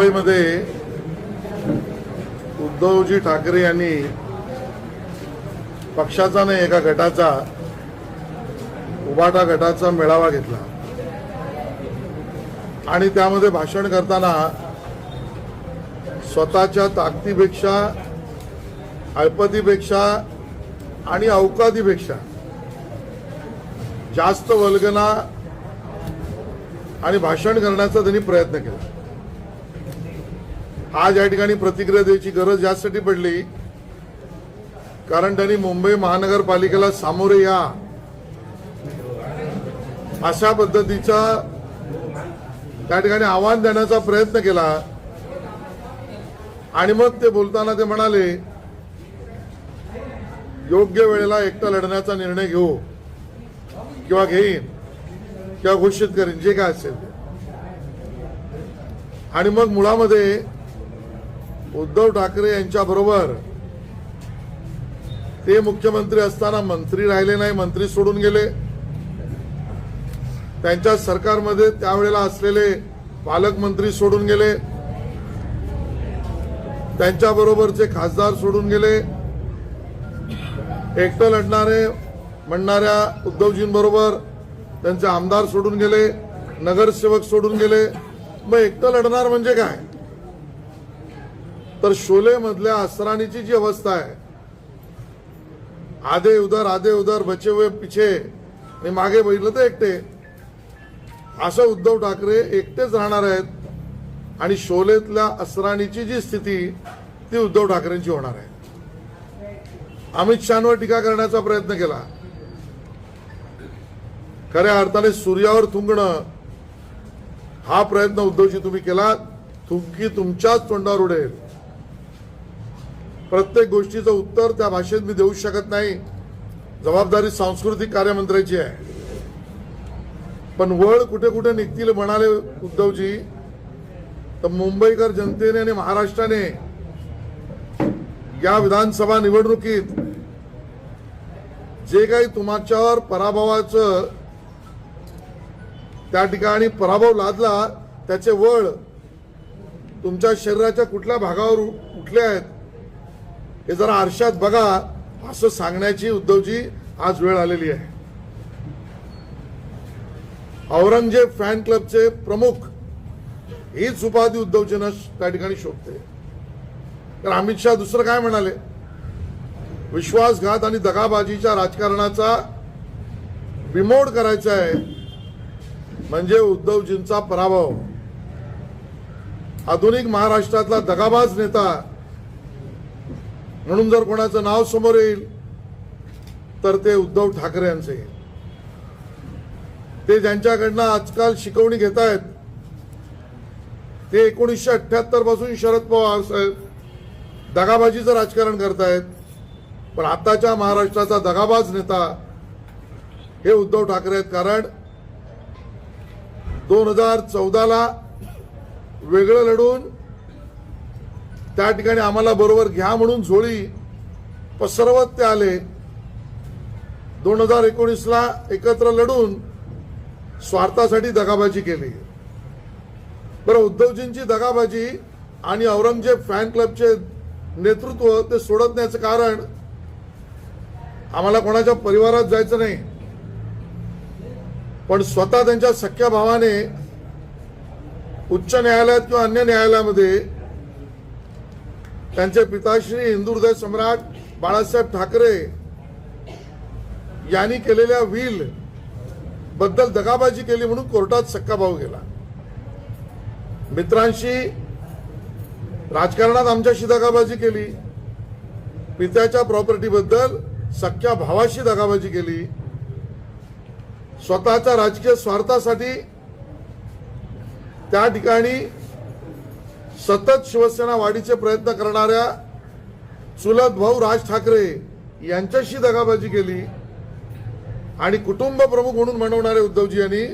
मुंबईमध्ये उद्धवजी ठाकरे यांनी पक्षाचा नाही एका गटाचा उबाटा गटाचा मेळावा घेतला. आणि त्यामध्ये भाषण करताना स्वतःच्या ताकदीपेक्षा अल्पतीपेक्षा आणि अवकादीपेक्षा जास्त वल्गना आणि भाषण करण्याचा त्यांनी प्रयत्न केला. आज या ठिकाणी प्रतिक्रिया द्यायची गरज यासाठी पडली. कारण त्यांनी मुंबई महानगरपालिकेला सामोरे या. अशा पद्धतीचा त्या ठिकाणी आव्हान देण्याचा प्रयत्न केला. आणि मग ते बोलताना ते म्हणाले योग्य वेळेला एकटा लढण्याचा निर्णय घेऊ किंवा घेईन किंवा घोषित करीन जे काय असेल आणि मग मुळामध्ये उद्धव ठाकरे यांच्याबरोबर ते मुख्यमंत्री असताना मंत्री राहिले नाही मंत्री सोडून गेले. त्यांच्या सरकारमध्ये त्यावेळेला असलेले पालकमंत्री सोडून गेले. त्यांच्या बरोबरचे खासदार सोडून गेले. एकटं लढणारे म्हणणाऱ्या उद्धवजींबरोबर त्यांचे आमदार सोडून गेले. नगरसेवक सोडून गेले. मग एकटं लढणार म्हणजे काय? तर शोले मधल्या असराणीची जी अवस्था आहे आधे उधर आधे उधर बचे हुए पिछे आणि मागे बघितलं तर एकटे. असं उद्धव ठाकरे एकटेच राहणार आहेत आणि शोलेतल्या असराणीची जी स्थिती ती उद्धव ठाकरेंची होणार आहे. अमित शहावर टीका करण्याचा प्रयत्न केला. खऱ्या अर्थाने सूर्यावर थुंकणं हा प्रयत्न उद्धवजी तुम्ही केला थुंकी तुमच्याच तोंडावर उडेल. प्रत्येक गोष्टीचं उत्तर त्या भाषेत मी देऊ शकत नाही. जबाबदारी सांस्कृतिक कार्यमंत्र्याची आहे. पण वळ कुठे कुठे निघतील म्हणाले उद्धवजी तर मुंबईकर जनतेने आणि महाराष्ट्राने या विधानसभा निवडणुकीत जे काही तुमच्यावर पराभवाचं त्या ठिकाणी पराभव लादला त्याचे वळ तुमच्या शरीराच्या कुठल्या भागावर उठले आहेत? हे जरा आरशात बघा असं सांगण्याची उद्धवजी आज वेळ आलेली आहे. औरंगजेब फॅन क्लबचे प्रमुख हीच उपाधी उद्धवजींना त्या ठिकाणी शोधते. तर अमित शहा दुसरं काय म्हणाले? विश्वासघात आणि दगाबाजीच्या राजकारणाचा बिमोड करायचा आहे म्हणजे उद्धवजींचा पराभव. आधुनिक महाराष्ट्रातला दगाबाज नेता म्हणून जर कोणाचं नाव समोर येईल तर ते उद्धव ठाकरे यांचे येईल. ते ज्यांच्याकडनं आजकाल शिकवणी घेत आहेत ते एकोणीसशे अठ्ठ्याहत्तरपासून शरद पवार साहेब दगाबाजीचं राजकारण करतायत पण आताच्या महाराष्ट्राचा दगाबाज नेता हे उद्धव ठाकरे आहेत. कारण दोन हजार चौदाला वेगळं लढून त्या ठिकाणी आम्हाला बरोबर घ्या म्हणून झोळी पसरवत ते आले. दोन हजार एकोणीसला एकत्र लढून स्वार्थासाठी दगाबाजी केली. बरं उद्धवजींची दगाबाजी आणि औरंगजेब फॅन क्लबचे नेतृत्व ते सोडत नाहीचं कारण आम्हाला कोणाच्या परिवारात जायचं नाही. पण स्वतः त्यांच्या सख्या भावाने उच्च न्यायालयात किंवा अन्य न्यायालयामध्ये त्यांचे पिताश्री हिंदुहृदय सम्राट बाळासाहेब ठाकरे यांनी केलेल्या व्हील बद्दल दगाबाजी केली म्हणून कोर्टात सक्काभाव गेला. मित्रांशी राजकारणात आमच्याशी दगाबाजी केली. पित्याच्या प्रॉपर्टीबद्दल सख्या भावाशी दगाबाजी केली. स्वतःच्या राजकीय स्वार्थासाठी त्या ठिकाणी सतत शिवसेना वाढीचे प्रयत्न करणाऱ्या चुलत भाऊ राज ठाकरे यांच्याशी दगाबाजी केली आणि कुटुंब प्रमुख म्हणून म्हणवणारे उद्धवजी यांनी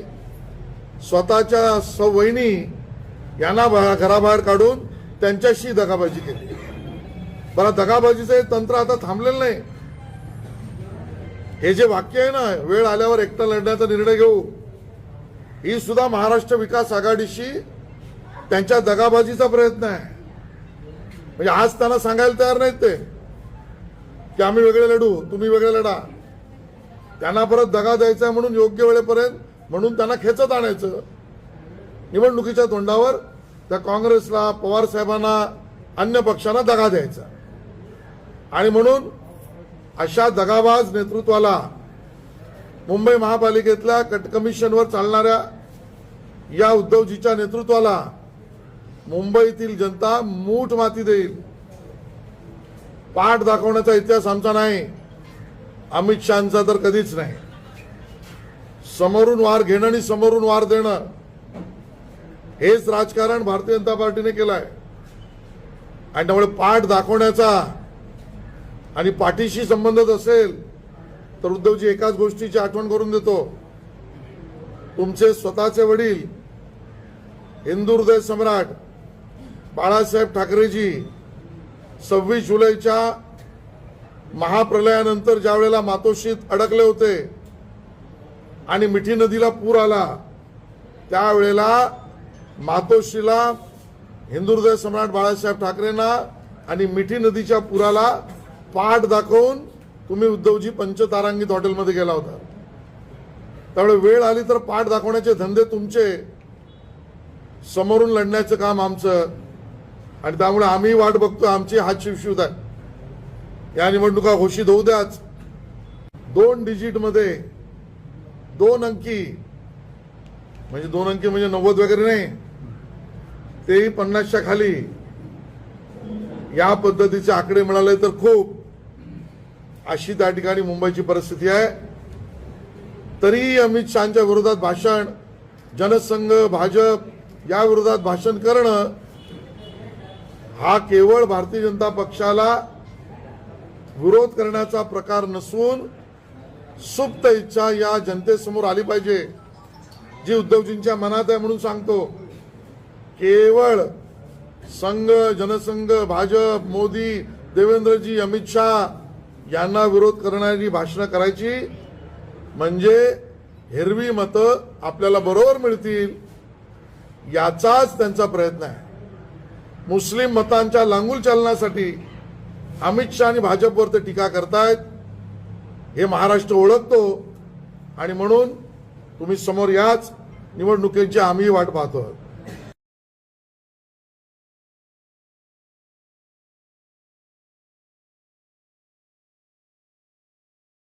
स्वतःच्या सवयनी यांना घराबाहेर काढून त्यांच्याशी दगाबाजी केली. बरं दगाबाजीचं हे तंत्र आता थांबलेलं नाही. हे जे वाक्य आहे ना वेळ आल्यावर एकटं लढण्याचा निर्णय घेऊ ही सुद्धा महाराष्ट्र विकास आघाडीशी त्यांच्या दगाबाजीचा प्रयत्न आहे. म्हणजे आज त्यांना सांगायला तयार नाहीत ते की आम्ही वेगळे लढू तुम्ही वेगळे लढा. त्यांना परत दगा द्यायचा म्हणून योग्य वेळेपर्यंत म्हणून त्यांना खेचत आणायचं. निवडणुकीच्या तोंडावर त्या काँग्रेसला पवार साहेबांना अन्य पक्षांना दगा द्यायचा. आणि म्हणून अशा दगाबाज नेतृत्वाला मुंबई महापालिकेतल्या कट कमिशनवर चालणाऱ्या या उद्धवजीच्या नेतृत्वाला मुंबईतील जनता मूठ माती देईल. पाठ दाखवण्याचा इतिहास आमचा नाही. अमित शहाचा तर कधीच नाही. समोरून वार घेणं आणि समोरून वार देणं हेच राजकारण भारतीय जनता पार्टीने केलं आहे आणि त्यामुळे पाठ दाखवण्याचा आणि पाठीशी संबंधित असेल तर उद्धवजी एकाच गोष्टीची आठवण करून देतो. तुमचे स्वतःचे वडील हिंदू हृदय सम्राट बाळासाहेब ठाकरेजी सव्वीस जुलैच्या महाप्रलयानंतर ज्या वेळेला मातोश्रीत अडकले होते आणि मिठी नदीला पूर आला त्यावेळेला मातोश्रीला हिंदू सम्राट बाळासाहेब ठाकरेंना आणि मिठी नदीच्या पुराला पाठ दाखवून तुम्ही उद्धवजी पंचतारांगीत हॉटेलमध्ये गेला होता. त्यामुळे वेळ आली तर पाठ दाखवण्याचे धंदे तुमचे. समोरून लढण्याचं काम आमचं. आणि त्यामुळे आम्ही वाट बघतो आमची हात शिवशिवत आहे. या निवडणुका घोषित होऊ द्याच. दोन डिजिटमध्ये दोन अंकी म्हणजे दोन अंकी म्हणजे नव्वद वगैरे नाही तेही पन्नासच्या खाली. या पद्धतीचे आकडे मिळाले तर खूप. अशी त्या ठिकाणी मुंबईची परिस्थिती आहे. तरीही अमित शहाच्या विरोधात भाषण जनसंघ भाजप या विरोधात भाषण करणं हा केवळ भारतीय जनता पक्षाला विरोध करण्याचा प्रकार नसून सुप्त इच्छा या जनतेसमोर आली पाहिजे. जी उद्धवजींच्या मनात आहे म्हणून सांगतो. केवळ संघ जनसंघ भाजप मोदी देवेंद्रजी अमित शहा यांना विरोध करणारी भाषणं करायची. म्हणजे हिरवी मतं आपल्याला बरोबर मिळतील याचाच त्यांचा प्रयत्न आहे. मुस्लिम मतांच्या लांगूल चालण्यासाठी अमित शहा आणि भाजपवर ते टीका करतायत. हे महाराष्ट्र ओळखतो. आणि म्हणून तुम्ही समोर याच. निवडणुकीची आम्ही वाट पाहतो